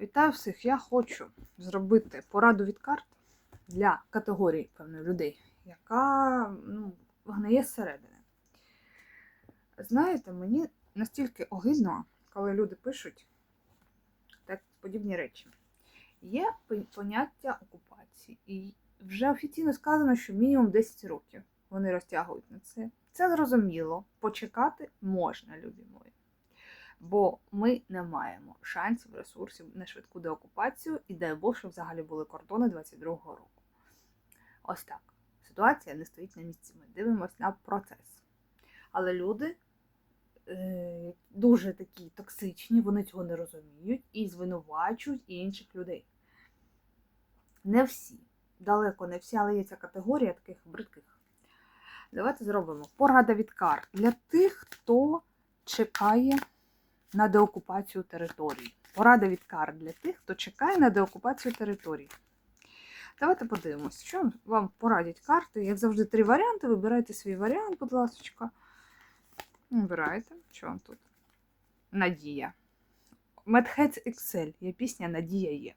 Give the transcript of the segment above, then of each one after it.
Вітаю всіх! Я хочу зробити пораду від карт для категорії певної людей, яка ну, гниє зсередини. Знаєте, мені настільки огидно, коли люди пишуть так подібні речі. Є поняття окупації, і вже офіційно сказано, що мінімум 10 років вони розтягують на це. Це зрозуміло, почекати можна, мої. Бо ми не маємо шансів, ресурсів на швидку деокупацію, і дай Бог, щоб взагалі були кордони 22-го року. Ось так. Ситуація не стоїть на місці. Ми дивимося на процес. Але люди е, дуже такі токсичні, вони цього не розуміють і звинувачують інших людей. Не всі. Далеко не всі, але є ця категорія таких бридких. Давайте зробимо порада від карт для тих, хто чекає на деокупацію території. Порада від карт для тих, хто чекає на деокупацію території. Давайте подивимось, що вам порадять карти. Як завжди, три варіанти. Вибирайте свій варіант, будь ласка. Вибирайте, що вам тут? Надія. Медхец Excel. Є пісня Надія є.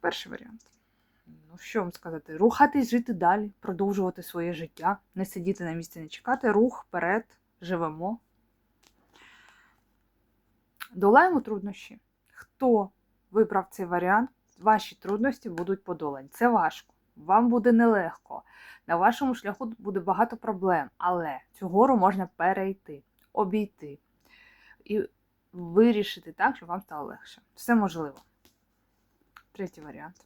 Перший варіант. Ну, що вам сказати? Рухатись, жити далі, продовжувати своє життя, не сидіти на місці, не чекати, рух вперед, живемо. Долаємо труднощі. Хто вибрав цей варіант, ваші трудності будуть подолані. Це важко. Вам буде нелегко. На вашому шляху буде багато проблем, але цю гору можна перейти, обійти і вирішити так, щоб вам стало легше. Все можливо. Третій варіант.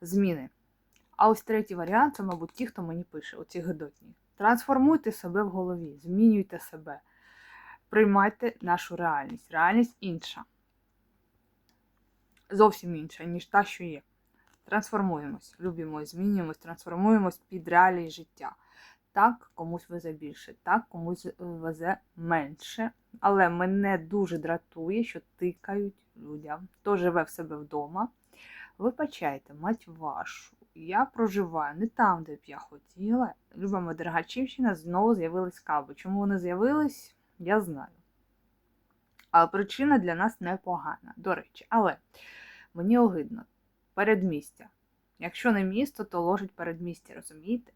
Зміни. А ось третій варіант це, мабуть, ті, хто мені пише, оці гидотні. Трансформуйте себе в голові, змінюйте себе приймайте нашу реальність. Реальність інша. Зовсім інша, ніж та, що є. Трансформуємось, любимо, змінюємось, трансформуємось під реалії життя. Так, комусь везе більше, так, комусь везе менше. Але мене дуже дратує, що тикають людям. Хто живе в себе вдома. Вибачайте, мать вашу. Я проживаю не там, де б я хотіла. Люба Дергачівщина знову з'явились каби. Чому вони з'явились? Я знаю. Але причина для нас непогана, до речі. Але мені огидно. Передмістя. Якщо не місто, то ложить передмістя, розумієте?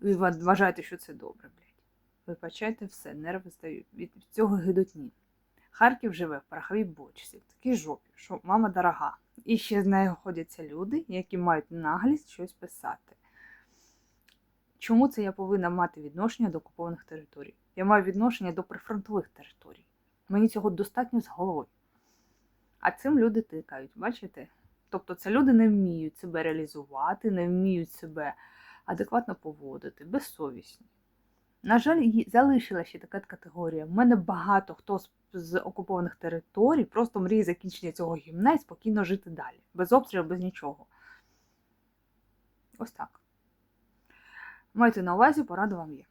Ви вважаєте, що це добре, блядь. Вибачайте все, нерви стають від цього гидотні. Харків живе в пороховій бочці, в такій жопі, що мама дорога. І ще з нею ходяться люди, які мають наглість щось писати. Чому це я повинна мати відношення до окупованих територій? Я маю відношення до прифронтових територій. Мені цього достатньо з головою. А цим люди тикають, бачите? Тобто це люди не вміють себе реалізувати, не вміють себе адекватно поводити, безсовісні. На жаль, залишилася ще така категорія. У мене багато хто з, з окупованих територій просто мріє закінчення цього гімна і спокійно жити далі. Без обстрілів, без нічого. Ось так. Майте на увазі, порада вам є.